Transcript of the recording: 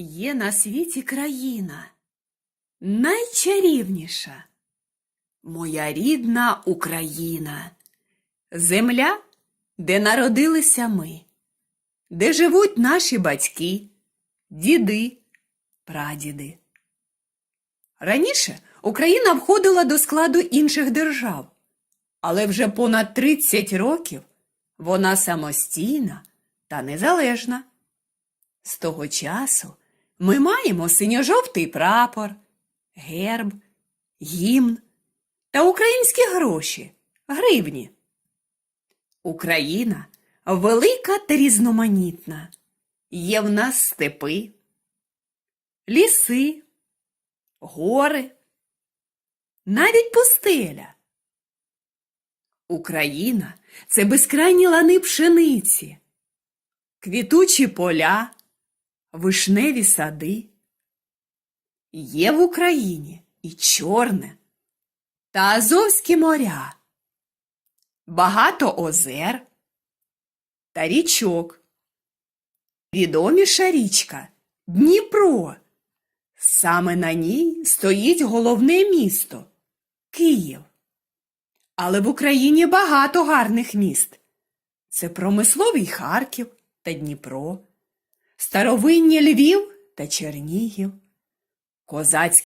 Є на світі країна найчарівніша. Моя рідна Україна, земля, де народилися ми, де живуть наші батьки, діди, прадіди. Раніше Україна входила до складу інших держав, але вже понад 30 років вона самостійна та незалежна. З того часу ми маємо синьо-жовтий прапор, герб, гімн та українські гроші, гривні. Україна велика та різноманітна. Є в нас степи, ліси, гори, навіть пустеля. Україна це безкрайні лани пшениці, квітучі поля, вишневі сади. Є в Україні і Чорне та Азовські моря, багато озер та річок. Відоміша річка Дніпро. Саме на ній стоїть головне місто Київ. Але в Україні багато гарних міст. Це промисловий Харків та Дніпро, старовинні Львів та Чернігів, козацькі